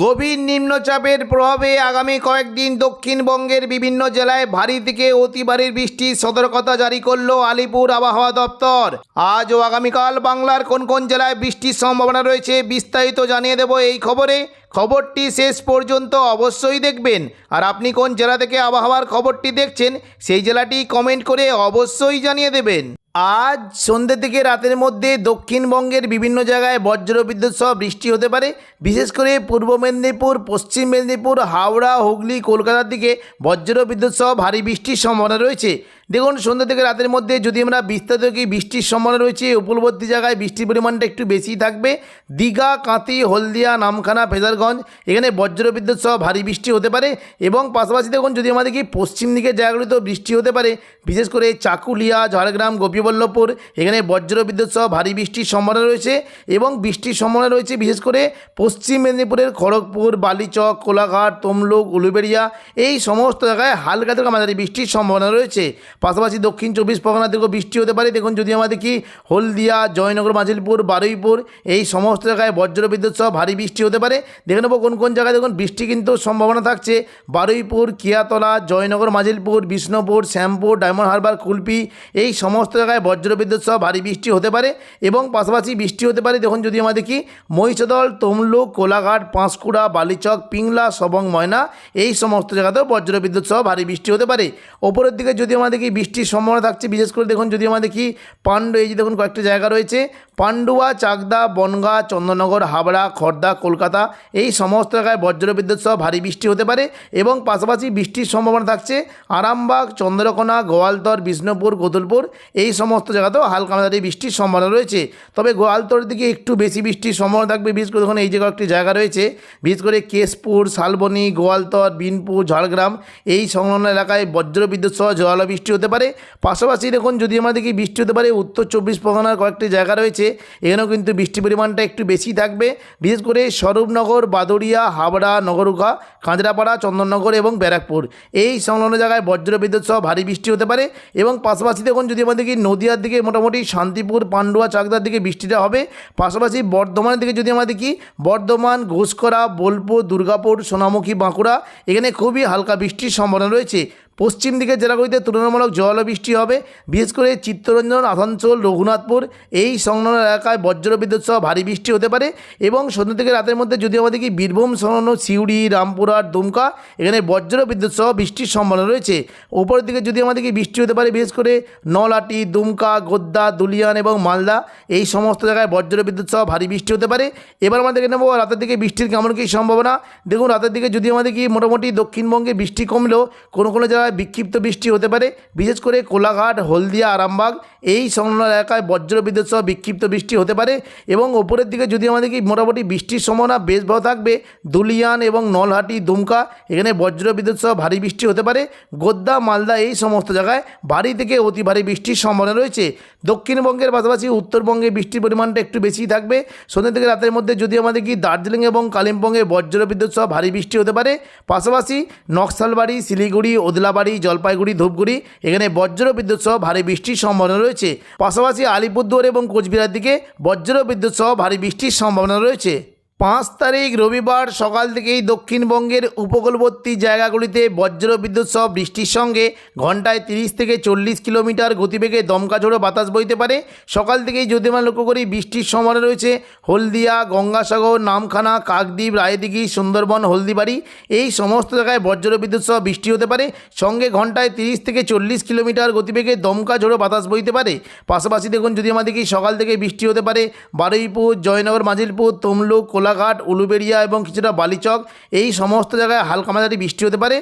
গভীর নিম্নচাপের প্রভাবে আগামী কয়েকদিন দক্ষিণবঙ্গের বিভিন্ন জেলায় ভারী থেকে অতি ভারী বৃষ্টির সতর্কতা জারি করল আলিপুর আবহাওয়া দপ্তর। আজ ও আগামীকাল বাংলার কোন কোন জেলায় বৃষ্টির সম্ভাবনা রয়েছে বিস্তারিত জানিয়ে দেব এই খবরে। খবরটি শেষ পর্যন্ত অবশ্যই দেখবেন। আর আপনি কোন জেলা থেকে আবহাওয়ার খবরটি দেখছেন, সেই জেলাটি কমেন্ট করে অবশ্যই জানিয়ে দেবেন। আজ সন্ধ্যে থেকে রাতের মধ্যে দক্ষিণবঙ্গের বিভিন্ন জায়গায় বজ্রবিদ্যুৎ সহ বৃষ্টি হতে পারে। বিশেষ করে পূর্ব মেদিনীপুর, পশ্চিম মেদিনীপুর, হাওড়া, হুগলি, কলকাতার দিকে বজ্রবিদ্যুৎ সহ ভারী বৃষ্টির সম্ভাবনা রয়েছে। দেখুন, সন্ধ্যা থেকে রাতের মধ্যে যদি আমরা বিস্তারিত কি বৃষ্টির সম্ভাবনা রয়েছে। উপলবর্তী জায়গায় বৃষ্টির পরিমাণটা একটু বেশি থাকবে। দীঘা কাঁতি হলদিয়া, নামখানা, ফেজারগঞ্জ, এখানে বজ্রবিদ্যুৎ সহ ভারী বৃষ্টি হতে পারে। এবং পাশাপাশি দেখুন, যদি আমাদের কি পশ্চিম দিকে জায়গাগুলিতেও বৃষ্টি হতে পারে। বিশেষ করে চাকুলিয়া, ঝাড়গ্রাম গোপীবল্লভপুর এখানে বজ্রবিদ্যুৎ সহ ভারী বৃষ্টির সম্ভাবনা রয়েছে এবং বৃষ্টির সম্ভাবনা রয়েছে বিশেষ করে পশ্চিম মেদিনীপুরের খড়গপুর, বালিচক, কোলাঘাট, তমলুক, উলুবেড়িয়া। এই সমস্ত জায়গায় হালকা থেকে মাঝারি বৃষ্টির সম্ভাবনা রয়েছে। পাশাপাশি দক্ষিণ চব্বিশ পরগনা থেকেও বৃষ্টি হতে পারে। দেখুন, যদি আমাদের কি হলদিয়া, জয়নগর, মাজিলপুর, বারুইপুর এই সমস্ত জায়গায় বজ্রবিদ্যুৎ সহ ভারী বৃষ্টি হতে পারে। দেখে নেব কোন কোন জায়গায় দেখুন, বৃষ্টি কিন্তু সম্ভাবনা থাকছে। বারুইপুর, কিয়াতলা, জয়নগর, মাজিলপুর, বিষ্ণুপুর, শ্যামপুর, ডায়মন্ড হারবার, কুলপি এই সমস্ত জায়গায় বজ্রবিদ্যুৎ সহ ভারী বৃষ্টি হতে পারে এবং পাশাপাশি বৃষ্টি হতে পারে। দেখুন, যদি আমরা দেখি, মহিষদল, তমলুক, কোলাঘাট, পাঁশকুড়া, বালিচক, পিংলা, সবং, ময়না, এই সমস্ত জায়গাতেও বজ্রবিদ্যুৎ সহ ভারী বৃষ্টি হতে পারে। ওপরের দিকে যদি আমরা দেখি, বৃষ্টির সম্ভাবনা থাকছে। বিশেষ করে দেখুন, যদি আমরা দেখি পান্ডু এই যে দেখুন, কয়েকটি জায়গা রয়েছে। পান্ডুয়া চাকদা, বনগা, চন্দননগর, হাবড়া, খর্দা, কলকাতা, এই সমস্ত জায়গায় বজ্রবিদ্যুৎ সহ ভারী বৃষ্টি হতে পারে এবং পাশাপাশি বৃষ্টির সম্ভাবনা থাকছে। আরামবাগ, চন্দ্রকোনা, গোয়ালতর, বিষ্ণুপুর গোদলপুর এই সমস্ত জায়গাতেও হালকা মাঝারি বৃষ্টির সম্ভাবনা রয়েছে। তবে গোয়ালতরের দিকে একটু বেশি বৃষ্টির সম্ভাবনা থাকবে। বিশেষ করে দেখুন, এই যে কয়েকটি জায়গা রয়েছে, বিশেষ করে কেশপুর, শালবনী, গোয়ালতর, বিনপুর, ঝাড়গ্রাম, এই সংলগ্ন এলাকায় বজ্রবিদ্যুৎ সহ জোয়ালো বৃষ্টি হতে পারে। পাশাপাশি দেখুন, যদি আমাদের কি বৃষ্টি হতে পারে, উত্তর চব্বিশ পরগনার কয়েকটি জায়গা রয়েছে, এখানেও কিন্তু বৃষ্টির পরিমাণটা একটু বেশি থাকবে। বিশেষ করে স্বরূপনগর, বাদুড়িয়া, হাবড়া নগরুকা কাঁচরাপাড়া চন্দননগর এবং ব্যারাকপুর। এই সংলগ্ন জায়গায় বজ্রবিদ্যুৎ সহ ভারী বৃষ্টি হতে পারে এবং পাশাপাশি দেখুন, যদি আমাদের কি নদিয়ার দিকে মোটামুটি শান্তিপুর, পান্ডুয়া, চাকদার দিকে বৃষ্টিটা হবে। পাশাপাশি বর্ধমানের দিকে যদি আমরা দেখি, বর্ধমান, ঘোষকরা, বোলপুর, দুর্গাপুর, সোনামুখী, বাঁকুড়া, এখানে খুবই হালকা বৃষ্টির সম্ভাবনা রয়েছে। পশ্চিম দিকের জেলাগুলিতে তুলনামূলক জল বৃষ্টি হবে। বিশেষ করে চিত্তরঞ্জন, আসানসোল, রঘুনাথপুর এই সংলগ্ন এলাকায় বজ্রবিদ্যুৎ সহ ভারী বৃষ্টি হতে পারে এবং সন্ধ্যা থেকে রাতের মধ্যে যদি আমাদের কি বীরভূম সংলগ্ন সিউড়ি, রামপুরহাট, দুমকা এখানে বজ্রবিদ্যুৎ সহ বৃষ্টির সম্ভাবনা রয়েছে। উপরের দিকে যদি আমাদের কি বৃষ্টি হতে পারে, বিশেষ করে নলাটি দুমকা গোদ্দা দুলিয়ান এবং মালদা এই সমস্ত জায়গায় বজ্রবিদ্যুৎ সহ ভারী বৃষ্টি হতে পারে। এবার আমাদের নেব রাতের দিকে বৃষ্টির কেমন কী সম্ভাবনা। দেখুন, রাতের দিকে যদি আমাদের কি মোটামুটি দক্ষিণবঙ্গে বৃষ্টি কমলেও কোনো কোনো জায়গায় বিক্ষিপ্ত বৃষ্টি হতে পারে। বিশেষ করে কোলাঘাট, হলদিয়া, আরামবাগ এই সংলগ্ন এলাকায় বজ্রবিদ্যুৎ সহ বিক্ষিপ্ত বৃষ্টি হতে পারে এবং ওপরের দিকে যদি আমাদের কি মোটামুটি বৃষ্টির সম্ভাবনা বেশ ভালো থাকবে, দুলিয়ান এবং নলহাটি, দুমকা, এখানে বজ্রবিদ্যুৎ সহ ভারী বৃষ্টি হতে পারে। গোদ্দা, মালদা এই সমস্ত জায়গায় ভারী থেকে অতি ভারী বৃষ্টির সম্ভাবনা রয়েছে। দক্ষিণবঙ্গের পাশাপাশি উত্তরবঙ্গে বৃষ্টির পরিমাণটা একটু বেশি থাকবে। সন্ধ্যা থেকে রাতের মধ্যে যদি আমাদের কি দার্জিলিং এবং কালিম্পংয়ে বজ্রবিদ্যুৎ সহ ভারী বৃষ্টি হতে পারে, পাশাপাশি নকশালবাড়ি, শিলিগুড়ি ওদলাবাড়ি জলপাইগুড়ি, ধূপগুড়ি, এখানে বজ্র বিদ্যুৎ সহ ভারী বৃষ্টির সম্ভাবনা রয়েছে। পাশাপাশি আলিপুরদুয়ার এবং কোচবিহার দিকে বজ্র বিদ্যুৎ সহ ভারী বৃষ্টির সম্ভাবনা রয়েছে। পাঁচ তারিখ রবিবার সকাল থেকেই দক্ষিণবঙ্গের উপকূলবর্তী জায়গাগুলিতে বজ্র বিদ্যুৎ সহ বৃষ্টির সঙ্গে ঘন্টায় তিরিশ থেকে চল্লিশ কিলোমিটার গতিবেগে দমকা ঝোড়ো বাতাস বইতে পারে। সকাল থেকেই যদি আমরা লক্ষ্য করি বৃষ্টির সময় রয়েছে। হলদিয়া, গঙ্গাসাগর, নামখানা, কাকদ্বীপ, রায়দিঘি, সুন্দরবন, হলদিবাড়ি এই সমস্ত জায়গায় বজ্র বিদ্যুৎ সহ বৃষ্টি হতে পারে। সঙ্গে ঘন্টায় তিরিশ থেকে চল্লিশ কিলোমিটার গতিবেগে দমকা ঝোড়ো বাতাস বইতে পারে। পাশাপাশি দেখুন যদি আমাদের কি সকাল থেকে বৃষ্টি হতে পারে, বারুইপুর, জয়নগর, মাজিলপুর, তমলুক কোলাঘাট উলুবেড়িয়া এবং কিছুটা বালিচক, এই সমস্ত জায়গায় হালকা মাঝারি বৃষ্টি হতে পারে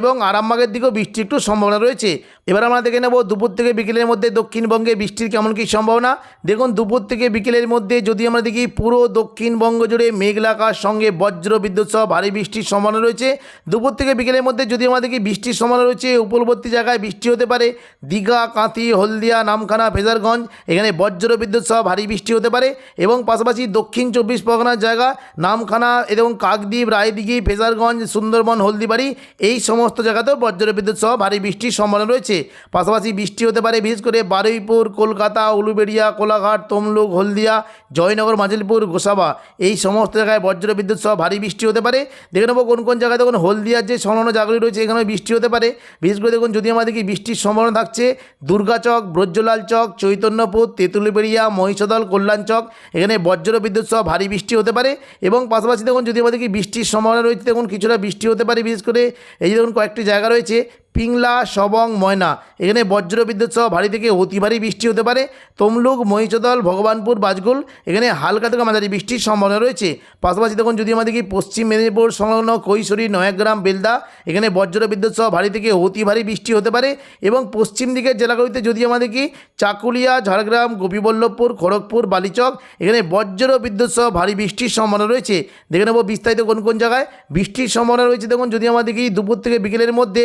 এবং আরামবাগের দিকেও বৃষ্টির একটু সম্ভাবনা রয়েছে। এবার আমরা দেখে নেব দুপুর থেকে বিকেলের মধ্যে দক্ষিণবঙ্গে বৃষ্টির কেমন কী সম্ভাবনা। দেখুন, দুপুর থেকে বিকেলের মধ্যে যদি আমরা দেখি পুরো দক্ষিণবঙ্গ জুড়ে মেঘলাকার সঙ্গে বজ্র বিদ্যুৎ সহ ভারী বৃষ্টির সম্ভাবনা রয়েছে। দুপুর থেকে বিকেলের মধ্যে যদি আমরা দেখি বৃষ্টির সম্ভাবনা রয়েছে, উপলবর্তী জায়গায় বৃষ্টি হতে পারে। দীঘা, কাঁথি, হলদিয়া, নামখানা, ফেজারগঞ্জ, এখানে বজ্র বিদ্যুৎ সহ ভারী বৃষ্টি হতে পারে। এবং পাশাপাশি দক্ষিণ চব্বিশ পরগনার জায়গা নামখানা এবং কাকদ্বীপ, রায়দিঘি, ফেজারগঞ্জ, সুন্দরবন, হলদিবাড়ি এই সমস্ত জায়গাতেও বজ্রবিদ্যুৎ সহ ভারী বৃষ্টির সম্ভাবনা রয়েছে। পাশাপাশি বৃষ্টি হতে পারে, বিশেষ করে বারুইপুর, কলকাতা, উলুবেড়িয়া, কোলাঘাট, তমলুক, হলদিয়া, জয়নগর, মাজিলপুর, গোসাবা এই সমস্ত জায়গায় বজ্র বিদ্যুৎ সহ ভারী বৃষ্টি হতে পারে। দেখে নেব কোন কোন জায়গায় দেখুন হলদিয়ার যে সংলগ্ন জায়গাগুলি রয়েছে এখানে বৃষ্টি হতে পারে। বিশেষ করে দেখুন যদি আমাদের কি বৃষ্টির সম্ভাবনা থাকছে দুর্গাচক ব্রজলাল চক, চৈতন্যপুর, তেঁতুলিবেড়িয়া, মহিষদল, কল্যাণ চক, এখানে বজ্র বিদ্যুৎ সহ ভারী বৃষ্টি হতে পারে। এবং পাশাপাশি দেখুন যদি আমাদের কি বৃষ্টির সম্ভাবনা রয়েছে, দেখুন কিছুটা বৃষ্টি হতে পারে, বিশেষ করে এই যে দেখুন কয়েকটি জায়গা রয়েছে পিংলা, সবং, ময়না। এখানে বজ্র বিদ্যুৎ সহ ভারী থেকে অতি ভারী বৃষ্টি হতে পারে। তমলুক, মহিষদল, ভগবানপুর বাজগুল এখানে হালকা থেকে মাঝারি বৃষ্টির সম্ভাবনা রয়েছে। পাশাপাশি দেখুন যদি আমাদের কি পশ্চিম মেদিনীপুর, সংলগ্ন কৈশোরী, নয়াগ্রাম, বেলদা, এখানে বজ্র বিদ্যুৎ সহ ভারী থেকে অতি ভারী বৃষ্টি হতে পারে এবং পশ্চিম দিকের জেলাগুলিতে যদি আমাদের কি চাকুলিয়া, ঝাড়গ্রাম, গোপীবল্লভপুর, খড়গপুর, বালিচক, এখানে বজ্র বিদ্যুৎ সহ ভারী বৃষ্টির সম্ভাবনা রয়েছে। দেখে নেব বিস্তারিত কোন কোন জায়গায় বৃষ্টির সম্ভাবনা রয়েছে। দেখুন যদি আমাদের কি দুপুর থেকে বিকেলের মধ্যে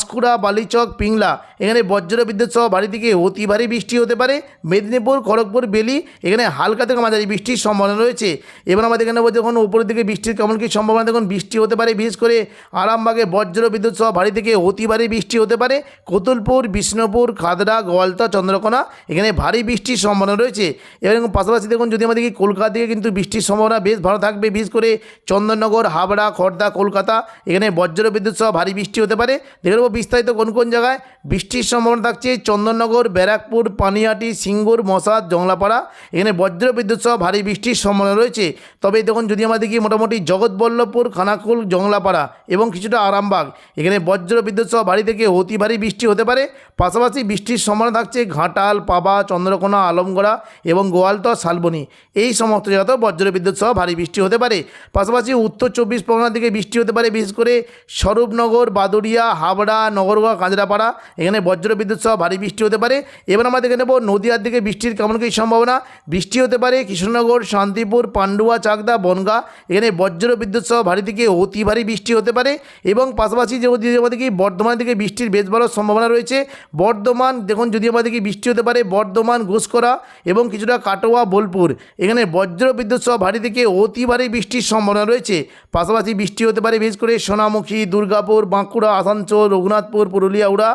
পাঁশকুড়া বালিচক, পিংলা। এখানে বজ্র বিদ্যুৎ সহ ভারী থেকে অতি ভারী বৃষ্টি হতে পারে। মেদিনীপুর, খড়গপুর, বেলি, এখানে হালকা থেকে মাঝারি বৃষ্টির সম্ভাবনা রয়েছে। এবার আমাদের এখানে যখন উপরের দিকে বৃষ্টির কেমন কী সম্ভাবনা দেখুন, বৃষ্টি হতে পারে। বিশেষ করে আরামবাগে বজ্র বিদ্যুৎ সহ ভারী থেকে অতি ভারী বৃষ্টি হতে পারে। কতুলপুর, বিষ্ণুপুর খাদড়া গোয়ালতা, চন্দ্রকোনা, এখানে ভারী বৃষ্টির সম্ভাবনা রয়েছে। এবং পাশাপাশি দেখুন, যদি আমাদের কলকাতা দিকে কিন্তু বৃষ্টির সম্ভাবনা বেশ ভালো থাকবে, বিশেষ করে চন্দননগর, হাবড়া খড়দা কলকাতা, এখানে বজ্র বিদ্যুৎ সহ ভারী বৃষ্টি হতে পারে। দেখে বিস্তারিত কোন কোন জায়গায়? বৃষ্টির সম্ভাবনা থাকছে চন্দননগর, ব্যারাকপুর, পানিহাটি, সিঙ্গুর, মশাদ, জংলাপাড়া। এখানে বজ্র বিদ্যুৎ সহ ভারী বৃষ্টির সম্ভাবনা রয়েছে। তবে দেখুন, যদি আমরা দেখি মোটামুটি জগৎবল্লভপুর, খানাকুল, জংলাপাড়া এবং কিছুটা আরামবাগ, এখানে বজ্র বিদ্যুৎ সহ ভারী থেকে অতি ভারী বৃষ্টি হতে পারে। পাশাপাশি বৃষ্টির সম্ভাবনা থাকছে ঘাটাল, পাবা, চন্দ্রকোনা, আলমগড়া এবং গোয়ালতর, শালবনি। এই সমস্ত জায়গাতেও বজ্র বিদ্যুৎ সহ ভারী বৃষ্টি হতে পারে। পাশাপাশি উত্তর চব্বিশ পরগনার দিকে বৃষ্টি হতে পারে, বিশেষ করে স্বরূপনগর, বাদুড়িয়া, হাবড়া নগরগা কাঁচরাপাড়া, এখানে বজ্র বিদ্যুৎ সহ ভারী বৃষ্টি হতে পারে। এবার আমরা দেখে নেব নদীয়ার দিকে বৃষ্টির কেমন কী সম্ভাবনা। বৃষ্টি হতে পারে কৃষ্ণনগর, শান্তিপুর, পান্ডুয়া, চাকদা, বনগা। এখানে বজ্র বিদ্যুৎ সহ ভারী থেকে অতি ভারী বৃষ্টি হতে পারে এবং পাশাপাশি যে যদি আমাদের কি বর্ধমান থেকে বৃষ্টির বেশ ভালো সম্ভাবনা রয়েছে। বর্ধমান, দেখুন যদি আমাদের কি বৃষ্টি হতে পারে, বর্ধমান ঘুষকরা এবং কিছুটা কাটোয়া, বোলপুর। এখানে বজ্র বিদ্যুৎ সহ ভারী থেকে অতি ভারী বৃষ্টির সম্ভাবনা রয়েছে। পাশাপাশি বৃষ্টি হতে পারে বিশেষ করে সোনামুখী, দুর্গাপুর, বাঁকুড়া, আসানসোল রঘুনাথপুর পুরুলিয়া, উড়া,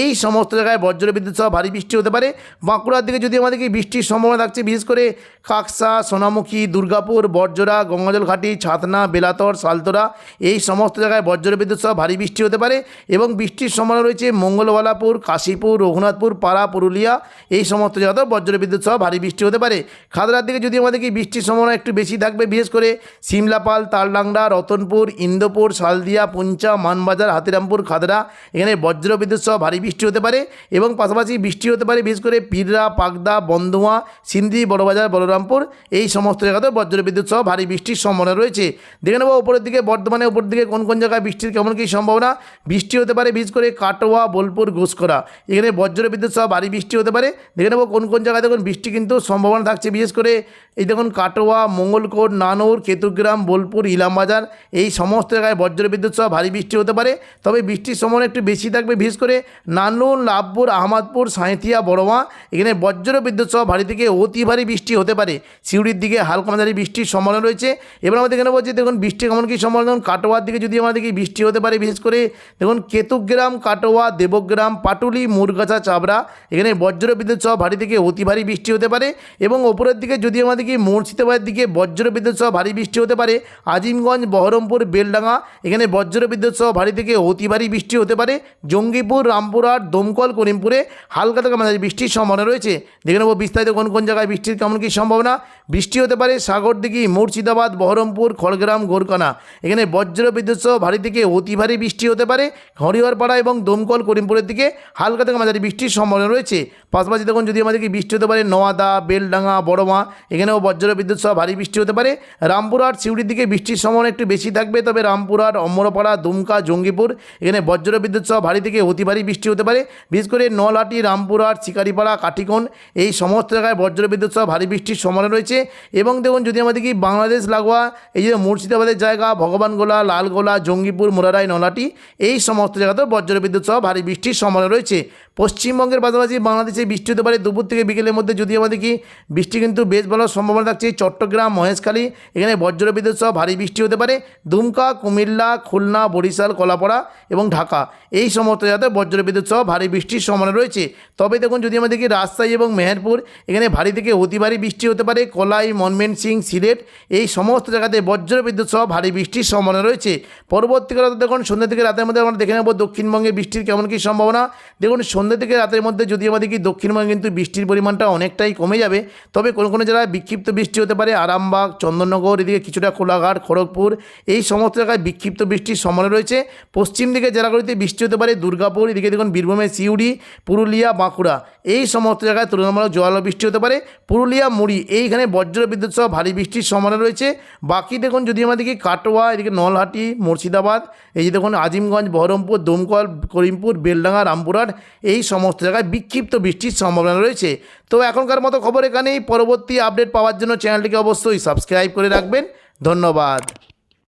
এই সমস্ত জায়গায় বজ্র বিদ্যুৎ সহ ভারী বৃষ্টি হতে পারে। বাঁকুড়ার দিকে যদি আমাদের কি বৃষ্টির সম্ভাবনা থাকছে, বিশেষ করে কাকসা সোনামুখী, দুর্গাপুর বরজোড়া গঙ্গাজল ঘাটি ছাতনা, বেলাতর, সালতোরা, এই সমস্ত জায়গায় বজ্র বিদ্যুৎ সহ ভারী বৃষ্টি হতে পারে এবং বৃষ্টির সম্ভাবনা রয়েছে মঙ্গলওয়ালাপুর কাশীপুর, রঘুনাথপুর, পাড়া, পুরুলিয়া, এই সমস্ত জায়গাতেও বজ্র বিদ্যুৎ সহ ভারী বৃষ্টি হতে পারে। খাদড়ার দিকে যদি আমাদের কি বৃষ্টির সম্ভাবনা একটু বেশি থাকবে, বিশেষ করে সিমলাপাল, তালডাংরা, রতনপুর, ইন্দোপুর, শালদিয়া, পুঞ্চা, মানবাজার, হাতিরামপুর খাদড়া এখানে বজ্র বিদ্যুৎ সহ ভারী বৃষ্টি হতে পারে এবং পাশাপাশি বৃষ্টি হতে পারে, বিশেষ করে পিররা পাকদা বন্দুয়া সিন্দি, বড়বাজার, বলরামপুর, এই সমস্ত জায়গাতেও বজ্র বিদ্যুৎ সহ ভারী বৃষ্টির সম্ভাবনা রয়েছে। দেখে নেব উপরের দিকে, বর্ধমানে উপর দিকে কোন কোন জায়গায় বৃষ্টির কেমন কী সম্ভাবনা। বৃষ্টি হতে পারে, বিশেষ করে কাটোয়া, বোলপুর ঘুষকরা এখানে বজ্র বিদ্যুৎ সহ ভারী বৃষ্টি হতে পারে। দেখে নেব কোন কোন জায়গায় দেখুন বৃষ্টি কিন্তু সম্ভাবনা থাকছে, বিশেষ করে এই দেখুন কাটোয়া, মঙ্গলকোট, নানুর, কেতুগ্রাম, বোলপুর, ইলামবাজার, এই সমস্ত জায়গায় বজ্র বিদ্যুৎ সহ ভারী বৃষ্টি হতে পারে। তবে বৃষ্টির সম্ভাবনা একটু বেশি থাকবে, বিশেষ করে নানুর লাভপুর আহমদপুর, সাঁইথিয়া বড়মা এখানে বজ্র বিদ্যুৎ সহ ভারী থেকে অতি ভারী বৃষ্টি হতে পারে। সিউড়ির দিকে হালকা মাঝারি বৃষ্টির সম্ভাবনা রয়েছে। এবার আমাদের এখানে বলছি দেখুন, বৃষ্টি কেমন কী সম্ভাবনা। কাটোয়ার দিকে যদি আমাদের কি বৃষ্টি হতে পারে, বিশেষ করে, দেখুন, কেতুগ্রাম, কাটোয়া, দেবগ্রাম, পাটুলি, মুরগাছা, চাবড়া। এখানে বজ্র বিদ্যুৎ সহ ভারী থেকে অতি ভারী বৃষ্টি হতে পারে। এবং ওপরের দিকে যদি আমাদের কি মুর্শিদাবাদের দিকে বজ্র বিদ্যুৎ সহ ভারী বৃষ্টি হতে পারে, আজিমগঞ্জ, বহরমপুর, বেলডাঙ্গা। এখানে বজ্র বিদ্যুৎ সহ ভারী থেকে অতি ভারী বৃষ্টি হতে পারে জঙ্গিপুর, রামপুরহাট, দমকল, করিমপুরে হালকা থেকে মাঝারি বৃষ্টির সম্ভাবনা রয়েছে। দেখে নেব বিস্তারিত কোন কোন জায়গায় বৃষ্টির কেমন কী সম্ভাবনা। বৃষ্টি হতে পারে সাগরদিঘি, মুর্শিদাবাদ, বহরমপুর, খড়গ্রাম গোরকানা এখানে বজ্র বিদ্যুৎ সহ ভারী থেকে অতি ভারী বৃষ্টি হতে পারে। হরিহরপাড়া এবং দমকল, করিমপুরের দিকে হালকা থেকে মাঝারি বৃষ্টির সম্ভাবনা রয়েছে। পাশাপাশি দেখুন, যদি আমাদেরকে বৃষ্টি হতে পারে, নোয়াদা, বেলডাঙ্গা, বড়মা, এখানেও বজ্র বিদ্যুৎ সহ ভারী বৃষ্টি হতে পারে। রামপুরহাট, সিউড়ির দিকে বৃষ্টির সম্ভাবনা একটু বেশি থাকবে। তবে রামপুরহাট, অমরপাড়া, দুমকা, জঙ্গিপুর, এখানে বজ্র বিদ্যুৎ সহ ভারী থেকে অতি ভারী বৃষ্টি হতে পারে। বিশেষ করে নলহাটি রামপুরহাট শিকারিপাড়া কাঠিকোণ এই সমস্ত জায়গায় বজ্র বিদ্যুৎ সহ ভারী বৃষ্টির সম্ভাবনা রয়েছে। এবং দেখুন, যদি আমাদের কি বাংলাদেশ, লাগোয়া, এই যে মুর্শিদাবাদের জায়গা, ভগবানগোলা, লালগোলা, জঙ্গিপুর, মোরারাই, নলহাটি, এই সমস্ত জায়গাতেও বজ্র বিদ্যুৎ সহ ভারী বৃষ্টির সম্ভাবনা রয়েছে। পশ্চিমবঙ্গের পাশাপাশি বাংলাদেশে বৃষ্টি হতে পারে। দুপুর থেকে বিকেলের মধ্যে যদি আমাদের কি বৃষ্টি কিন্তু বেশ ভালো সম্ভাবনা থাকছে, চট্টগ্রাম, মহেশখালী, এখানে বজ্রবিদ্যুৎ সহ ভারী বৃষ্টি হতে পারে। দুমকা, কুমিল্লা, খুলনা, বরিশাল, কলাপাড়া এবং ঢাকা এই সমস্ত জায়গাতে বজ্রবিদ্যুৎ সহ ভারী বৃষ্টির সম্ভাবনা রয়েছে। তবে দেখুন, যদি আমাদের কি রাজশাহী এবং মেহেরপুর, এখানে ভারী থেকে অতি ভারী বৃষ্টি হতে পারে। কলাই, মনমেন সিং, সিলেট এই সমস্ত জায়গাতে বজ্রবিদ্যুৎ সহ ভারী বৃষ্টির সম্ভাবনা রয়েছে। পরবর্তীকালে দেখুন, সন্ধ্যা থেকে রাতের মধ্যে আমরা দেখে নেব দক্ষিণবঙ্গে বৃষ্টির কেমন কী সম্ভাবনা। দেখুন সন্ধ্যা থেকে রাতের মধ্যে যদি আমাদের কি দক্ষিণবঙ্গে কিন্তু বৃষ্টির পরিমাণটা অনেকটাই কমে যাবে, তবে কোনো কোনো জায়গায় বিক্ষিপ্ত বৃষ্টি হতে পারে। আরামবাগ, চন্দননগর, এদিকে কিছুটা কোলাঘাট, খড়গপুর, এই সমস্ত জায়গায় বিক্ষিপ্ত বৃষ্টির সম্ভাবনা রয়েছে। পশ্চিম দিকে জেলাগুলিতে বৃষ্টি হতে পারে, দুর্গাপুর, এদিকে দেখুন বীরভূমের সিউড়ি, পুরুলিয়া, বাঁকুড়া, এই সমস্ত জায়গায় তুলনামূলক জোয়ালো বৃষ্টি হতে পারে। পুরুলিয়া, মুড়ি, এইখানে বজ্র বিদ্যুৎ সহ ভারী বৃষ্টির সম্ভাবনা রয়েছে। বাকি দেখুন যদি আমাদেরকে কাটোয়া, এদিকে নলহাটি, মুর্শিদাবাদ, এই যে দেখুন আজিমগঞ্জ, বহরমপুর, দমকল, করিমপুর, বেলডাঙ্গা, রামপুরহাট এই সমস্ত জায়গায় বিক্ষিপ্ত বৃষ্টির সম্ভাবনা রয়েছে। তো এখনকার মতো খবর এখানেই। পরবর্তী আপডেট পাওয়ার জন্য চ্যানেলটিকে অবশ্যই সাবস্ক্রাইব করে রাখবেন। ধন্যবাদ।